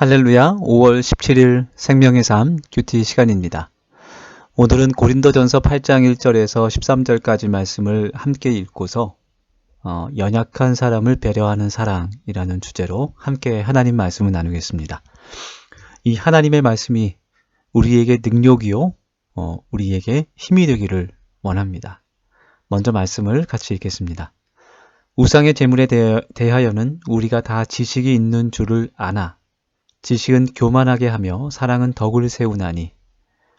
할렐루야 5월 17일 생명의 삶 큐티 시간입니다. 오늘은 고린도전서 8장 1절에서 13절까지 말씀을 함께 읽고서 어, 연약한 사람을 배려하는 사랑이라는 주제로 함께 하나님 말씀을 나누겠습니다. 이 하나님의 말씀이 우리에게 능력이요, 어, 우리에게 힘이 되기를 원합니다. 먼저 말씀을 같이 읽겠습니다. 우상의 재물에 대하여는 우리가 다 지식이 있는 줄을 아나 지식은 교만하게 하며 사랑은 덕을 세우나니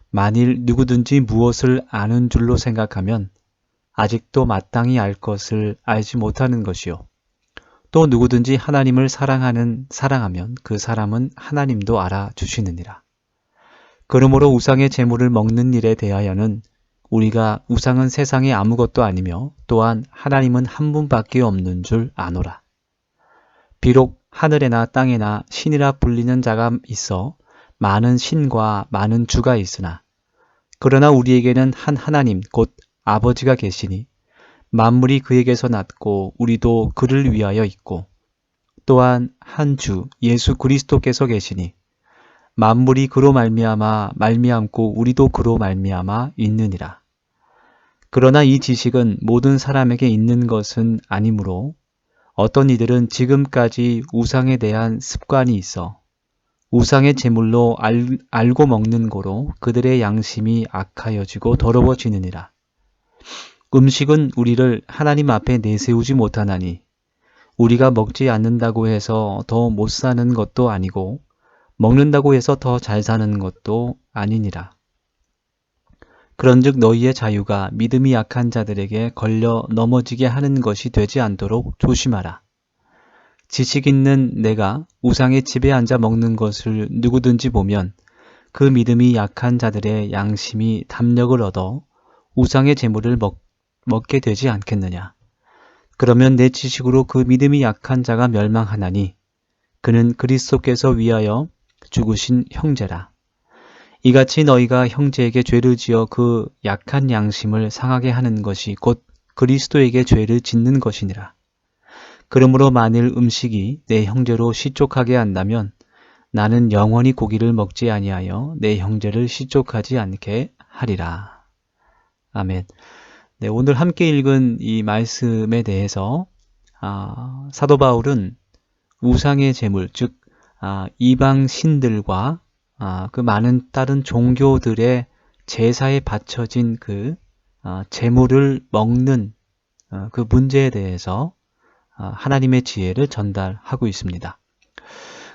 만일 누구든지 무엇을 아는 줄로 생각하면 아직도 마땅히 알 것을 알지 못하는 것이요. 또 누구든지 하나님을 사랑하는 사랑하면 그 사람은 하나님도 알아주시느니라. 그러므로 우상의 재물을 먹는 일에 대하여는 우리가 우상은 세상에 아무것도 아니며 또한 하나님은 한 분밖에 없는 줄 아노라. 비록 하늘에나 땅에나 신이라 불리는 자가 있어 많은 신과 많은 주가 있으나 그러나 우리에게는 한 하나님 곧 아버지가 계시니 만물이 그에게서 났고 우리도 그를 위하여 있고 또한 한 주 예수 그리스도께서 계시니 만물이 그로 말미암아 말미암고 우리도 그로 말미암아 있느니라. 그러나 이 지식은 모든 사람에게 있는 것은 아니므로 어떤 이들은 지금까지 우상에 대한 습관이 있어 우상의 제물로 알, 알고 먹는 거로 그들의 양심이 악하여지고 더러워지느니라. 음식은 우리를 하나님 앞에 내세우지 못하나니 우리가 먹지 않는다고 해서 더 못 사는 것도 아니고 먹는다고 해서 더 잘 사는 것도 아니니라. 그런즉 너희의 자유가 믿음이 약한 자들에게 걸려 넘어지게 하는 것이 되지 않도록 조심하라. 지식 있는 내가 우상의 집에 앉아 먹는 것을 누구든지 보면 그 믿음이 약한 자들의 양심이 담력을 얻어 우상의 재물을 먹, 먹게 되지 않겠느냐. 그러면 내 지식으로 그 믿음이 약한 자가 멸망하나니 그는 그리스도께서 위하여 죽으신 형제라. 이같이 너희가 형제에게 죄를 지어 그 약한 양심을 상하게 하는 것이 곧 그리스도에게 죄를 짓는 것이니라. 그러므로 만일 음식이 내 형제로 시족하게 한다면 나는 영원히 고기를 먹지 아니하여 내 형제를 시족하지 않게 하리라. 아멘. 네, 오늘 함께 읽은 이 말씀에 대해서 아, 사도 바울은 우상의 제물, 즉 아, 이방 신들과 아, 그 많은 다른 종교들의 제사에 바쳐진 그 아, 재물을 먹는 어, 그 문제에 대해서 아, 하나님의 지혜를 전달하고 있습니다.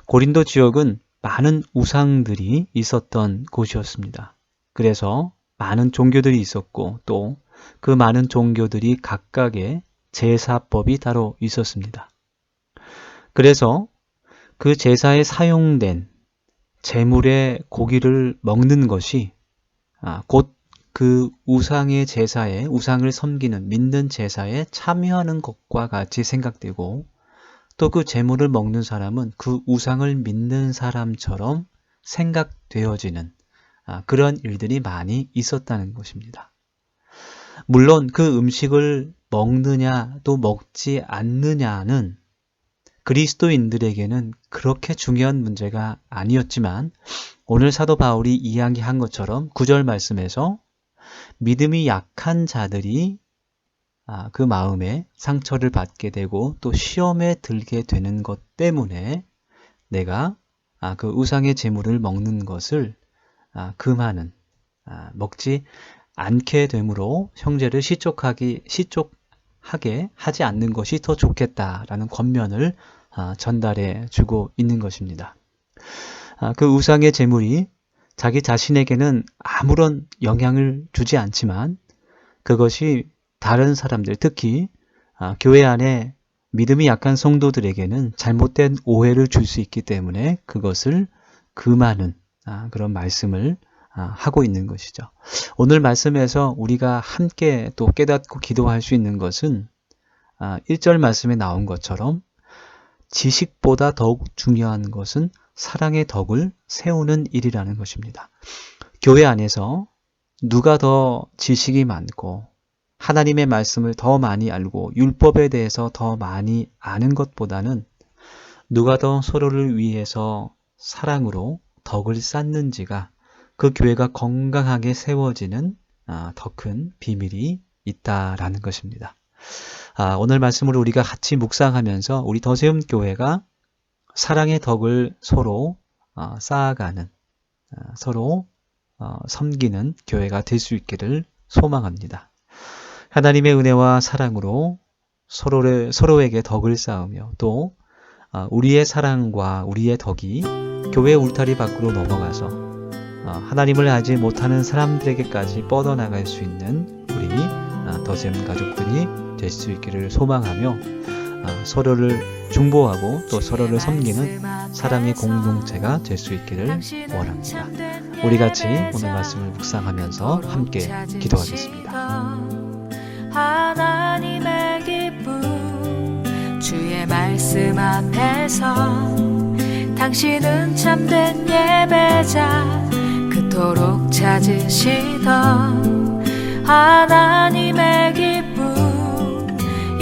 고린도 지역은 많은 우상들이 있었던 곳이었습니다. 그래서 많은 종교들이 있었고 또 그 많은 종교들이 각각의 제사법이 따로 있었습니다. 그래서 그 제사에 사용된 재물의 고기를 먹는 것이 아, 곧그 우상의 제사에 우상을 섬기는 믿는 제사에 참여하는 것과 같이 생각되고 또 그 재물을 먹는 사람은 그 우상을 믿는 사람처럼 생각되어지는 아, 그런 일들이 많이 있었다는 것입니다. 물론 그 음식을 먹느냐 또 먹지 않느냐는 그리스도인들에게는 그렇게 중요한 문제가 아니었지만 오늘 사도 바울이 이야기한 것처럼 구절 말씀에서 믿음이 약한 자들이 아, 그 마음에 상처를 받게 되고 또 시험에 들게 되는 것 때문에 내가 아, 그 우상의 재물을 먹는 것을 아, 금하는 먹지 않게 되므로 형제를 시족하기 시족하게 하지 않는 것이 더 좋겠다라는 권면을 아, 전달해 주고 있는 것입니다. 아, 그 우상의 재물이 자기 자신에게는 아무런 영향을 주지 않지만 그것이 다른 사람들, 특히 아, 교회 안에 믿음이 약한 성도들에게는 잘못된 오해를 줄 수 있기 때문에 그것을 금하는 그런 말씀을 하고 있는 것이죠. 오늘 말씀에서 우리가 함께 또 깨닫고 기도할 수 있는 것은 1절 말씀에 나온 것처럼 지식보다 더욱 중요한 것은 사랑의 덕을 세우는 일이라는 것입니다. 교회 안에서 누가 더 지식이 많고 하나님의 말씀을 더 많이 알고 율법에 대해서 더 많이 아는 것보다는 누가 더 서로를 위해서 사랑으로 덕을 쌓는지가 그 교회가 건강하게 세워지는 아, 더큰 비밀이 있다라는 것입니다. 아, 오늘 말씀을 우리가 같이 묵상하면서 우리 더세움 교회가 사랑의 덕을 서로 어, 쌓아가는 어, 서로 어, 섬기는 교회가 될 수 있기를 소망합니다. 하나님의 은혜와 사랑으로 서로를, 서로에게 덕을 쌓으며 또 어, 우리의 사랑과 우리의 덕이 교회 울타리 밖으로 넘어가서 어, 하나님을 알지 못하는 사람들에게까지 뻗어나갈 수 있는 우리 어, 더셈 가족들이 될 수 있기를 소망하며 어, 서로를 중보하고 또 서로를 섬기는 사랑의 공동체가 될 수 있기를 원합니다. 우리 같이 오늘 말씀을 묵상하면서 함께 기도하겠습니다. 하나님의 기쁨 주의 말씀 앞에서 당신은 참된 예배자 그토록 찾으시던 하나님의 기쁨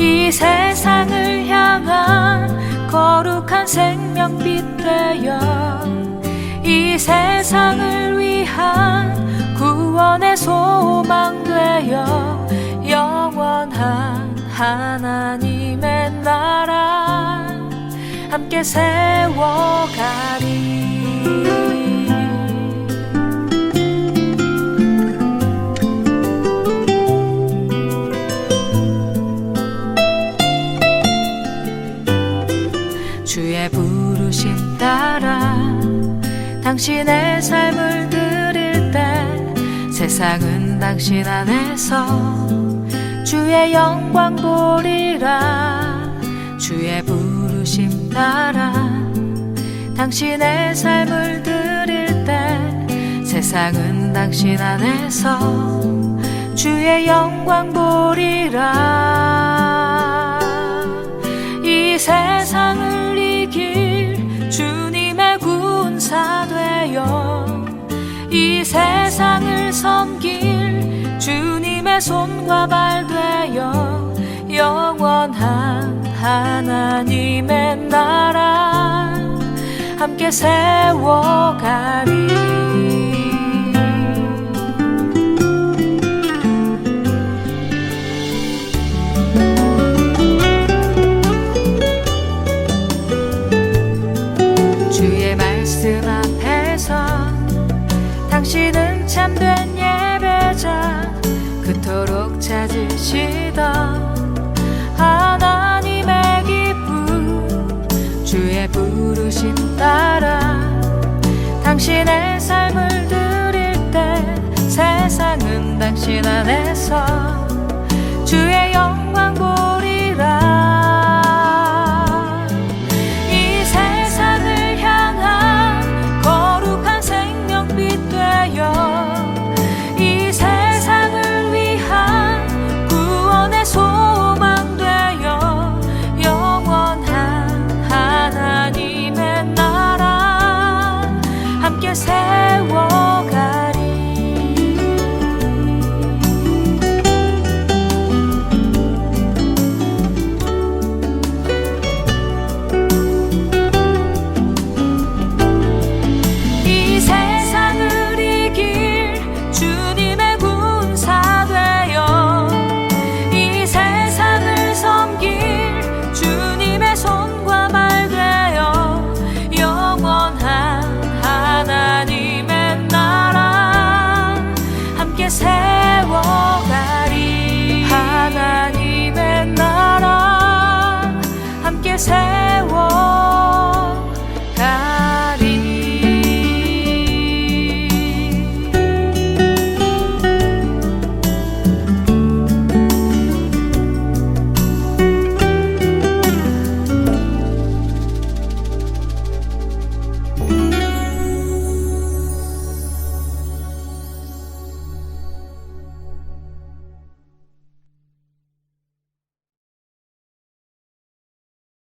이 세상을 향한 거룩한 생명빛 되어 이 세상을 위한 구원의 소망 되어 영원한 하나님의 나라 함께 세워가리 당신의 삶을 드릴 때 세상은 당신 안에서 주의 영광 보리라. 주의 부르심 따라 당신의 삶을 드릴 때 세상은 당신 안에서 주의 영광 보리라. 이세 손과 발 되어 영원한 하나님의 나라 함께 세워가리 그토록 찾으시던 하나님의 기쁨 주의 부르심 따라 당신의 삶을 드릴 때 세상은 당신 안에서 his. care